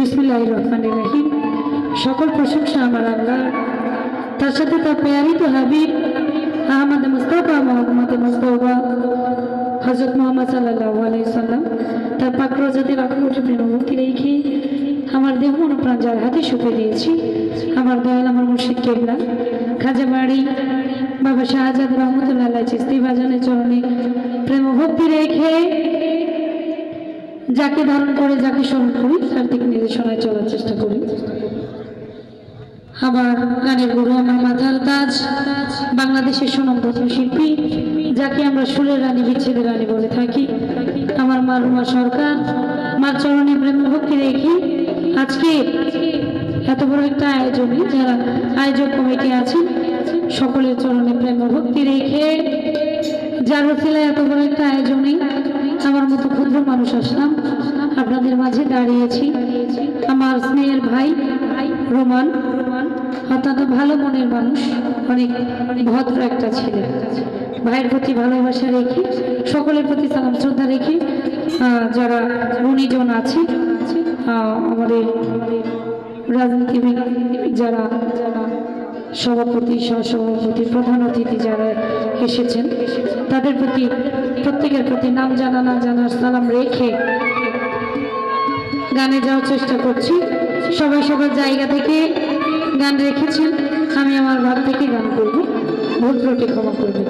বিসমুল্লাহ রহমান রাহিম। সকল প্রশংসা আমার আল্লাহ তার সাথে তার পেয়ারি তো হাবিব আহমদ মুস্তফা মোহাম্মদ মুস্তফা হজরত মোহাম্মদ সাল্লাহ আলাইসাল্লাম তার পাকরজাদের আকুটি প্রেমভক্তি রেখে আমার দেহ মন প্রাণ যার হাতে সুপে দিয়েছি, আমার দয়াল, আমার মুর্শিদ কেবলা খাজা বাড়ি বাবা শাহজাদ রহমতুল্লাহ চিস্তি বাজানের চরণে প্রেম ভক্তি রেখে যাকে ধারণ করে, যাকে স্মরণ করি, তার দিক নির্দেশনায় চলার চেষ্টা করি। আমার গানের গুরু আমার মাথার তাজ, বাংলাদেশের সুনামধন্য শিল্পী, যাকে আমরা সুরের রানী, বিচ্ছেদের রানী বলে থাকি। আমার মা রুমা সরকার, মার চরণে প্রেম ভক্তি রেখে আজকে এত বড় একটা আয়োজনে যারা আয়োজক কমিটি আছেন, সকলের চরণে প্রেম ভক্তি রেখে যার এত বড় একটা আয়োজনে আমার মতো ক্ষুদ্র মানুষ আসলাম। আপনাদের মাঝে দাঁড়িয়েছি আমার স্নেহের ভাই রোমান। অত্যন্ত ভালো মনের মানুষ, অনেক ভদ্র একটা ছেলে। ভাইয়ের প্রতি ভালোবাসা রেখে, সকলের প্রতি সালাম শ্রদ্ধা রেখে যারা গুণীজন আছে আমাদের রাজনীতিবিদ যারা যারা সভাপতি, সহসভাপতি, প্রধান অতিথি যারা এসেছেন, তাদের প্রতি, প্রত্যেকের প্রতি নাম জানা, না জানার সালাম রেখে গানে যাওয়ার চেষ্টা করছি। সবাই সবার জায়গা থেকে গান রেখেছেন। আমি আমার ভাব থেকে গান করব। ভুল ক্ষমা করবেন।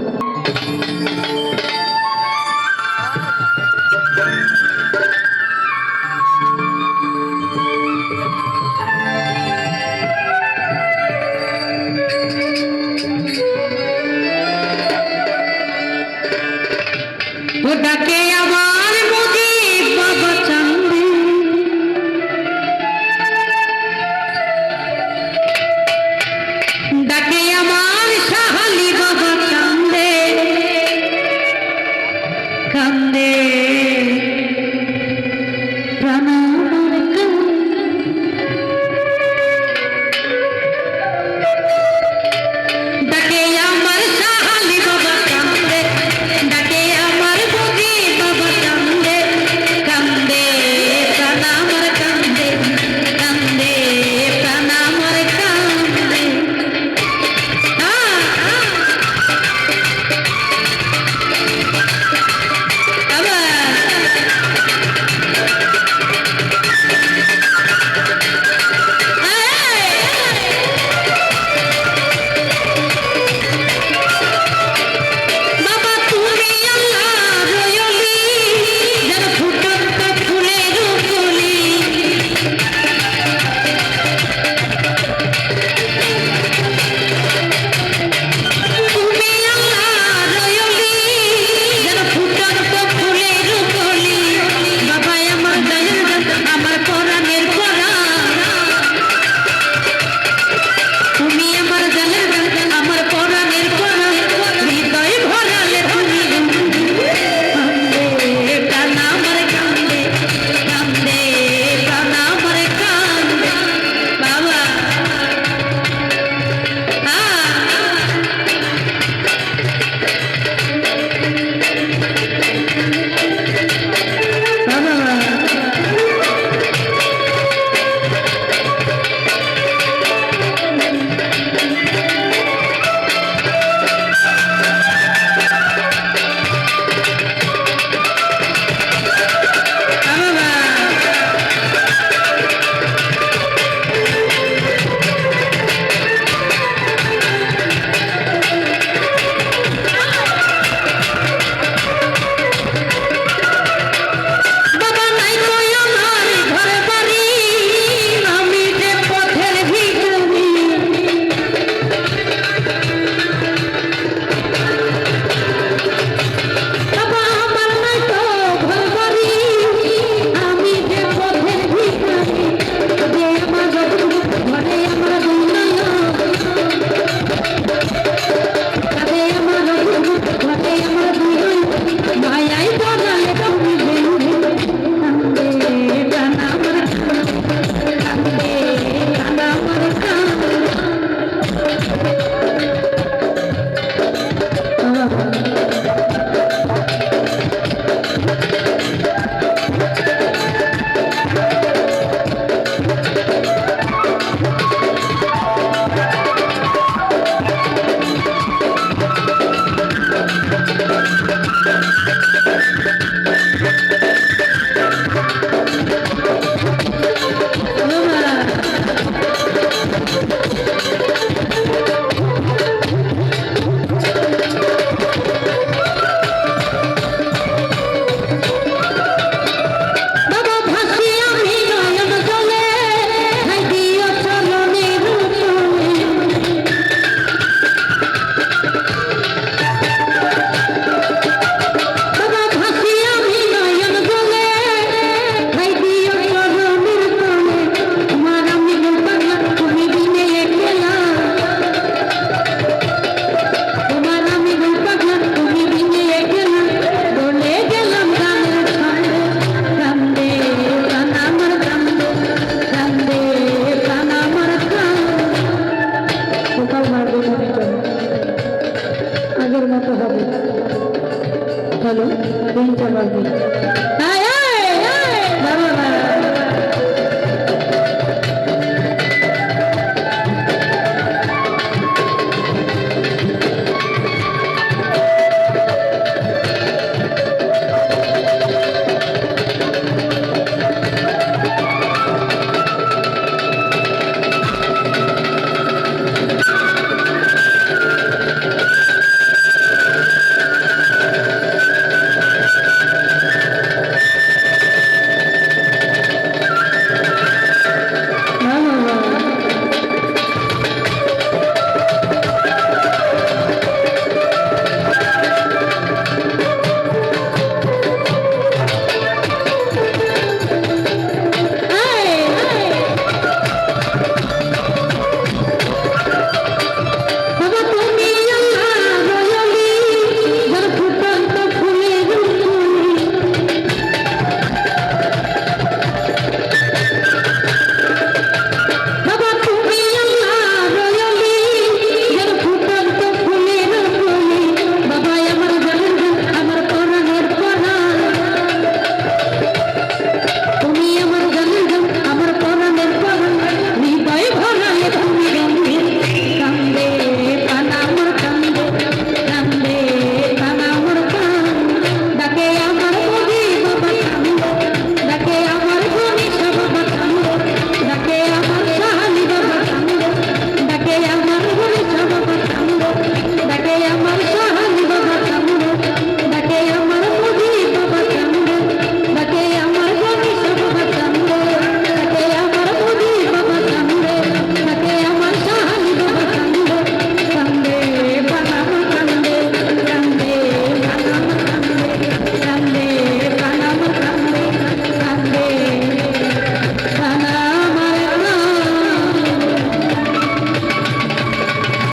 para que